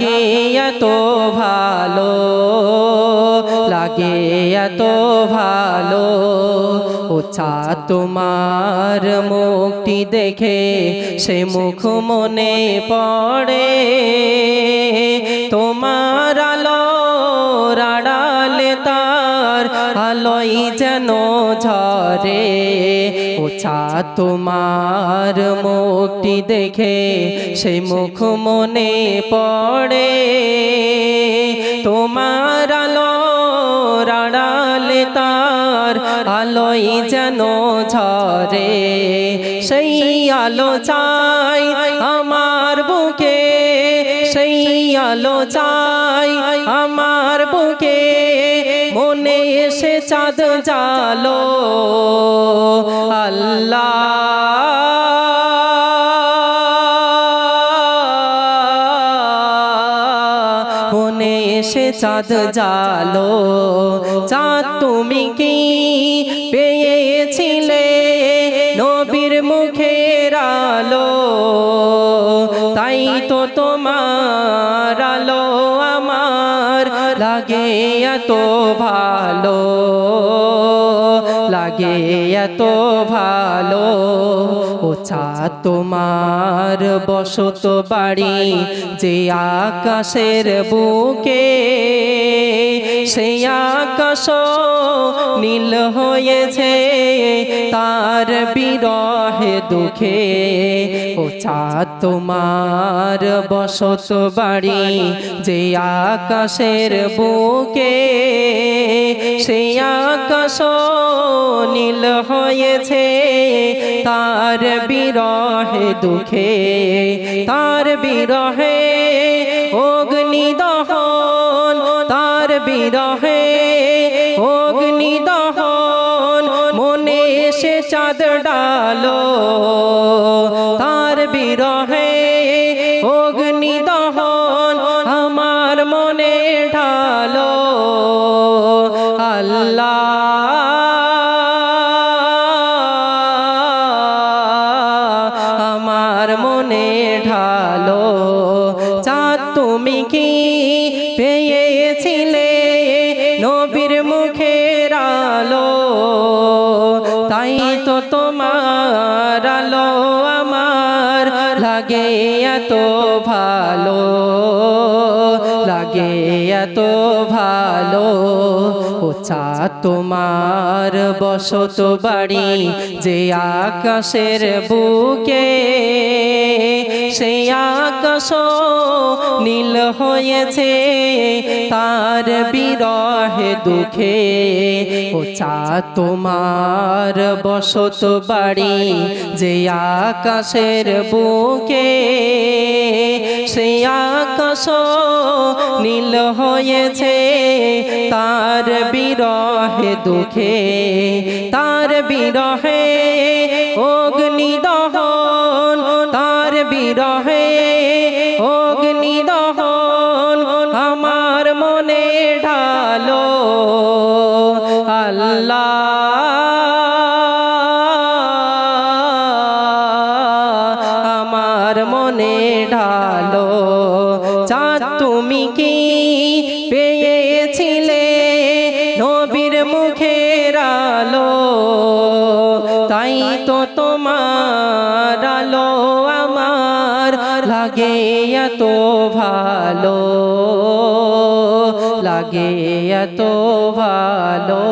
লাগে এত ভালো, লাগে এত ভালো। ও চা তোমার মুক্তি দেখে সে মুখ মনে পড়ে। তোমার আলো তার আলোই যেন ঝরে। ও চা তোমার মুক্তি দেখে সে মুখ মনে পড়ে। তোমার আলো রাড়ালে তার আলোই যেন ঝরে। সেই আলো চাই আমার বুকে, সেই আলো চাই চাঁদ জালো। আল্লাহ। মনে এসে চাঁদ জালো। চাঁদ তুমি কি পেয়েছিলে? নবীর মুখের আলো। তাই তো তোমার লাগে এত ভালো লাগে এত ভালো। ও চা তোমার বসত বাড়ি যে আকাশের বুকে সে আকাশ নীল হয়েছে তার বিরহে দুঃখে। ও চা তোমার বসত বাড়ি যে আকাশের বুকে সে আকাশ নীল হয়েছে, তার বিরহে দুঃখে, তার বিরহে অগ্নি দহন তার বিরহে অগ্নি দহন মনে এসে চাঁদ ডালো, তার বিরহে আলো আমার লাগে এত ভালো, লাগে এত ভালো। ও চা তোমার বসত বাড়ি যে আকাশের বুকে সেই আকাশ নীল হয়েছে, তার বিরহে দুঃখে। ও তোমার বসত বাড়ি যে আকাশের বুকে। সেই আকাশ নীল হয়েছে, তার বিরহে দুঃখে, তার বিরহে মনে ঢালো। আল্লাহ আমার মনে ঢালো। চাঁদ তুমি কি পেয়েছিলে নবীর মুখের আলো? তাই তো তোমার আলো আমার লাগে এত ভালো। লাগে এত ভালো।